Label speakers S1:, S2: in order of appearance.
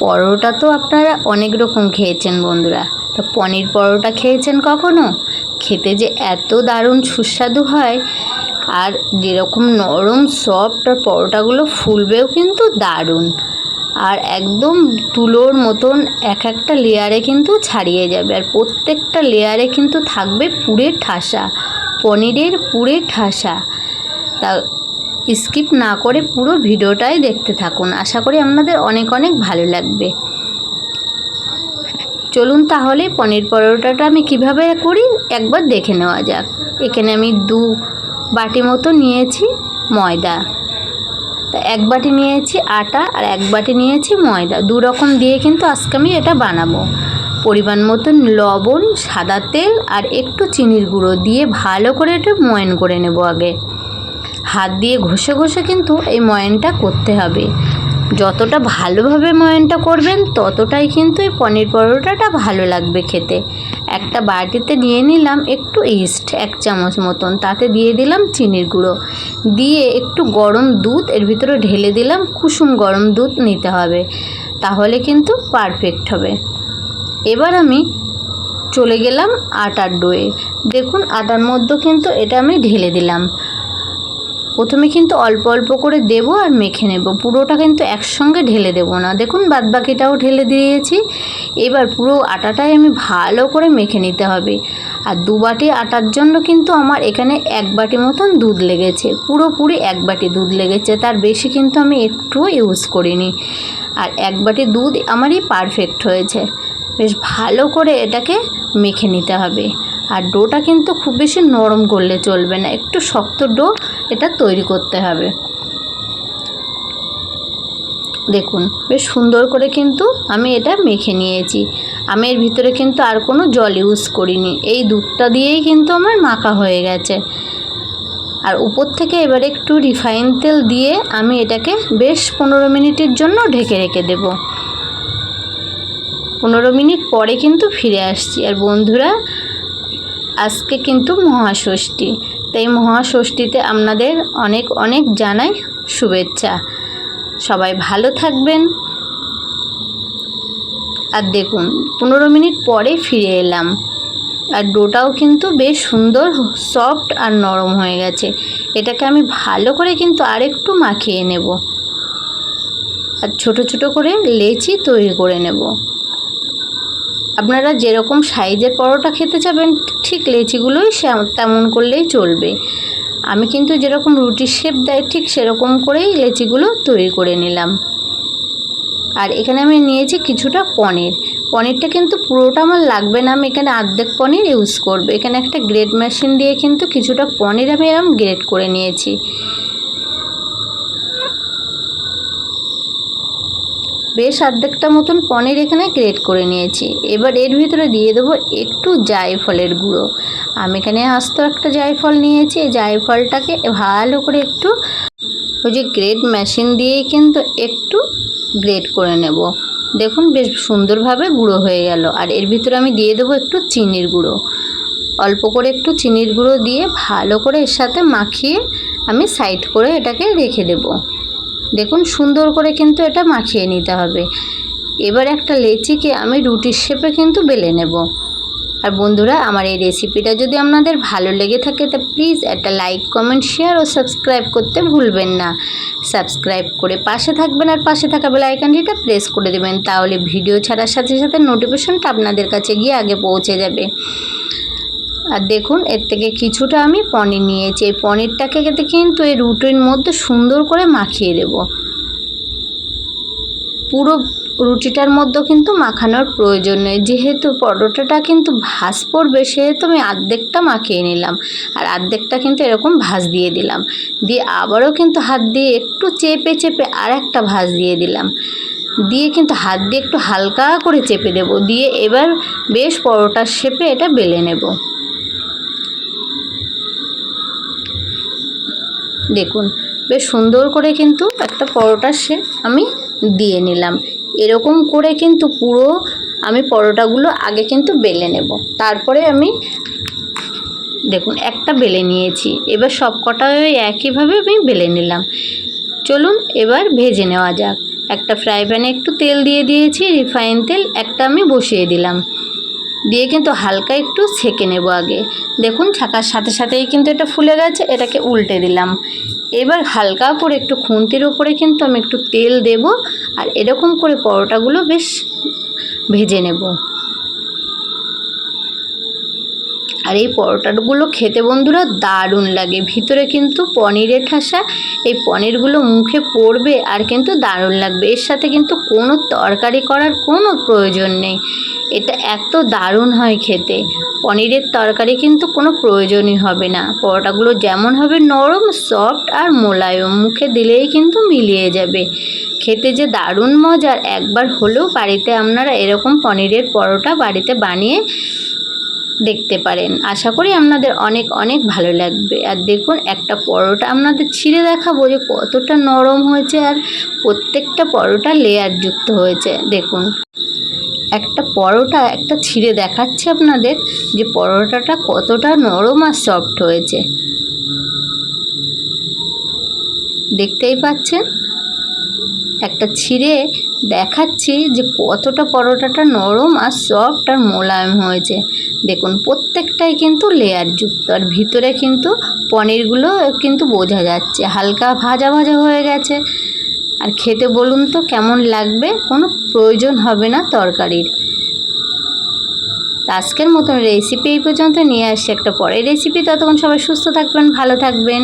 S1: পরোটা তো আপনারা অনেক রকম খেয়েছেন বন্ধুরা। তো পনির পরোটা খেয়েছেন কখনো? খেতে যে এত দারুণ সুস্বাদু হয়, আর যেরকম নরম সফট আর পরোটাগুলো ফুলবেও কিন্তু দারুণ। আর একদম তুলোর মতন এক একটা লেয়ারে কিন্তু ছাড়িয়ে যাবে, আর প্রত্যেকটা লেয়ারে কিন্তু থাকবে পুরে ঠাসা, পনিরের পুরে ঠাসা। তা স্কিপ না করে পুরো ভিডিওটাই দেখতে থাকুন। আশা করি আপনাদের অনেক অনেক ভালো লাগবে। চলুন তাহলে পনির পরোটাটা আমি কীভাবে করি একবার দেখে নেওয়া যাক। এখানে আমি দু বাটি মতো নিয়েছি ময়দা। এক বাটি নিয়েছি আটা আর এক বাটি নিয়েছি ময়দা। দু রকম দিয়ে কিন্তু আজকে আমি এটা বানাবো। পরিমাণ মতন লবণ, সাদা তেল আর একটু চিনির গুঁড়ো দিয়ে ভালো করে এটা ময়ন করে নেব আগে। হাত দিয়ে ঘষে ঘষে কিন্তু এই ময়নটা করতে হবে। যতটা ভালোভাবে ময়নটা করবেন, ততটাই কিন্তু এই পনির পরোটাটা ভালো লাগবে খেতে। একটা বাটিতে নিয়ে নিলাম একটু ইস্ট, এক চামচ মতন। তাতে দিয়ে দিলাম চিনির গুঁড়ো। দিয়ে একটু গরম দুধ, এর ভিতরে ঢেলে দিলাম, কুসুম গরম দুধ নিতে হবে। তাহলে কিন্তু পারফেক্ট হবে। এবার আমি চলে গেলাম আটার ডোয়ে দেখুন, আটার মধ্যে কিন্তু এটা আমি ঢেলে দিলাম। প্রথমে কিন্তু অল্প অল্প করে দেবো আর মেখে নেব। পুরোটা কিন্তু একসঙ্গে ঢেলে দেবো না। দেখুন বাদ বাকিটাও ঢেলে দিয়েছি। এবার পুরো আটাটাই আমি ভালো করে মেখে নিতে হবে। আর দু বাটি আটার জন্য কিন্তু আমার এখানে এক বাটি মতন দুধ লেগেছে। পুরোপুরি এক বাটি দুধ লেগেছে। তার বেশি কিন্তু আমি একটুও ইউজ করিনি। আর এক বাটি দুধ আমারই পারফেক্ট হয়েছে। বেশ ভালো করে এটাকে মেখে নিতে হবে। আর ডোটা কিন্তু খুব বেশি নরম করলে চলবে না, একটু শক্ত ডো এটা তৈরি করতে হবে। দেখুন, বেশ সুন্দর করে কিন্তু আমি এটা মেখে নিয়েছি। আমি এর ভিতরে কিন্তু আর কোনো জল ইউজ করিনি। এই দুধটা দিয়েই কিন্তু আমার মাখা হয়ে গেছে। আর উপর থেকে এবার একটু রিফাইন তেল দিয়ে আমি এটাকে বেশ পনেরো মিনিটের জন্য ঢেকে রেখে দেবো। পনেরো মিনিট পরে কিন্তু ফিরে আসছি। আর বন্ধুরা আজকে কিন্তু মহাষষ্ঠী। তাই মহাষষ্ঠীতে আপনাদের অনেক অনেক জানাই শুভেচ্ছা। সবাই ভালো থাকবেন। আর দেখুন, পনেরো মিনিট পরে ফিরে এলাম। আর ডোটাও কিন্তু বেশ সুন্দর, সফট আর নরম হয়ে গেছে। এটাকে আমি ভালো করে কিন্তু আরেকটু মাখিয়ে নেব। আর ছোট ছোট করে লেচি তৈরি করে নেব। আপনারা যেরকম সাইজের পরোটা খেতে চাবেন, ঠিক লেচিগুলোই তেমন করলেই চলবে। আমি কিন্তু যেরকম রুটির শেপ দেয়, ঠিক সেরকম করেই লেচিগুলো তৈরি করে নিলাম। আর এখানে আমি নিয়েছি কিছুটা পনির। পনিরটা কিন্তু পুরোটা আমার লাগবে না, আমি এখানে আর্ধেক পনির ইউজ করব। এখানে একটা গ্রেড মেশিন দিয়ে কিন্তু কিছুটা পনির আমি এরকম গ্রেড করে নিয়েছি। বেশ অর্ধেকটা মতন পনির এখানে গ্রেট করে নিয়েছি। এবার এর ভিতরে দিয়ে দেবো একটু জায়ফলের গুঁড়ো। আমি এখানে আস্ত একটা জায়ফল নিয়েছি। জায়ফলটাকে ভালো করে একটু ওই যে গ্রেট মেশিন দিয়েই কিন্তু একটু গ্রেট করে নেব। দেখুন বেশ সুন্দরভাবে গুঁড়ো হয়ে গেল। আর এর ভিতরে আমি দিয়ে দেবো একটু চিনির গুঁড়ো। অল্প করে একটু চিনির গুঁড়ো দিয়ে ভালো করে এর সাথে মাখিয়ে আমি সাইড করে এটাকে রেখে দেবো। দেখুন, সুন্দর করে কিন্তু এটা মাখিয়ে নিতে হবে। এবার একটা লেচিকে আমি রুটির শেপে কিন্তু বেলে নেব। আর বন্ধুরা, আমার এই রেসিপিটা যদি আপনাদের ভালো লেগে থাকে, তা প্লিজ একটা লাইক, কমেন্ট, শেয়ার ও সাবস্ক্রাইব করতে ভুলবেন না। সাবস্ক্রাইব করে পাশে থাকবেন আর পাশে থাকা বেল আইকনটিটা প্রেস করে দেবেন, তাহলে ভিডিও ছাড়ার সাথে সাথে নোটিফিকেশনটা আপনাদের কাছে গিয়ে আগে পৌঁছে যাবে। আর দেখুন, এর থেকে কিছুটা আমি পনির নিয়েছি। এই পনিরটাকে কিন্তু এই রুটির মধ্যে সুন্দর করে মাখিয়ে দেব। পুরো রুটিটার মধ্যে কিন্তু মাখানোর প্রয়োজন নেই। যেহেতু পরোটাটা কিন্তু ভাজ পড়বে, সেহেতু আমি অর্ধেকটা মাখিয়ে নিলাম। আর অর্ধেকটা কিন্তু এরকম ভাজ দিয়ে দিলাম। দিয়ে আবারও কিন্তু হাত দিয়ে একটু চেপে চেপে আর একটা ভাজ দিয়ে দিলাম। দিয়ে কিন্তু হাত দিয়ে একটু হালকা করে চেপে দেব। দিয়ে এবার বেশ পরোটার শেপে এটা বেলে নেব। দেখুন, বেশ সুন্দর করে কিন্তু একটা পরোটার শেপ আমি দিয়ে নিলাম। এরকম করে কিন্তু পুরো আমি পরোটাগুলো আগে কিন্তু বেলে নেব। তারপরে আমি দেখুন, একটা বেলে নিয়েছি। এবার সব কটা একইভাবে আমি বেলে নিলাম। চলুন, এবার ভেজে নেওয়া যাক। একটা ফ্রাই প্যানে একটু তেল দিয়ে দিয়েছি, রিফাইন তেল, একটা আমি বসিয়ে দিলাম। দিয়ে কিন্তু হালকা একটু ছেঁকে নেব আগে। দেখুন, ছাকার সাথে সাথেই কিন্তু এটা ফুলে গেছে, এটাকে উল্টে দিলাম। এবার হালকা করে একটু খুন্তির উপরে কিন্তু আমি একটু তেল দেব, আর এরকম করে পরোটাগুলো বেশ ভেজে নেব। আর এই পরোটাগুলো খেতে বন্ধুরা দারুণ লাগে। ভিতরে কিন্তু পনিরের ঠাসা, এই পনিরগুলো মুখে পড়বে আর কিন্তু দারুণ লাগবে। এর সাথে কিন্তু কোনো তরকারি করার কোনো প্রয়োজন নেই। এটা এত দারুণ হয় খেতে। পনিরের তরকারি কিন্তু কোনো প্রয়োজনই হবে না। পরোটাগুলো যেমন হবে নরম, সফট আর মোলায়ম। মুখে দিলেই কিন্তু মিলিয়ে যাবে। খেতে যে দারুণ মজার, একবার হলেও বাড়িতে আপনারা এরকম পনিরের পরোটা বাড়িতে বানিয়ে দেখতে পারেন। আশা করি আপনাদের অনেক অনেক ভালো লাগবে। আর দেখুন, একটা পরোটা আপনাদের ছিঁড়ে দেখাবো যে কতটা নরম হয়েছে আর প্রত্যেকটা পরোটা লেয়ার যুক্ত হয়েছে। দেখুন, একটা পরোটা একটা ছিঁড়ে দেখাচ্ছে আপনাদের যে পরোটাটা কতটা নরম আর সফট হয়েছে। দেখতেই পাচ্ছেন? একটা ছিঁড়ে দেখাচ্ছি যে কতটা পরোটাটা নরম আর সফট আর মোলায়েম হয়েছে। দেখুন, প্রত্যেকটাই কিন্তু লেয়ার যুক্ত আর ভিতরে কিন্তু পনিরগুলো কিন্তু বোঝা যাচ্ছে। হালকা ভাজা ভাজা হয়ে গেছে। আর খেতে বলুন তো, কেমন লাগবে? কোনো প্রয়োজন হবে না তরকারির। আজকের মতন রেসিপি এই পর্যন্ত। নিয়ে আসছি একটা পরের রেসিপি ততক্ষণ সবাই সুস্থ থাকবেন, ভালো থাকবেন।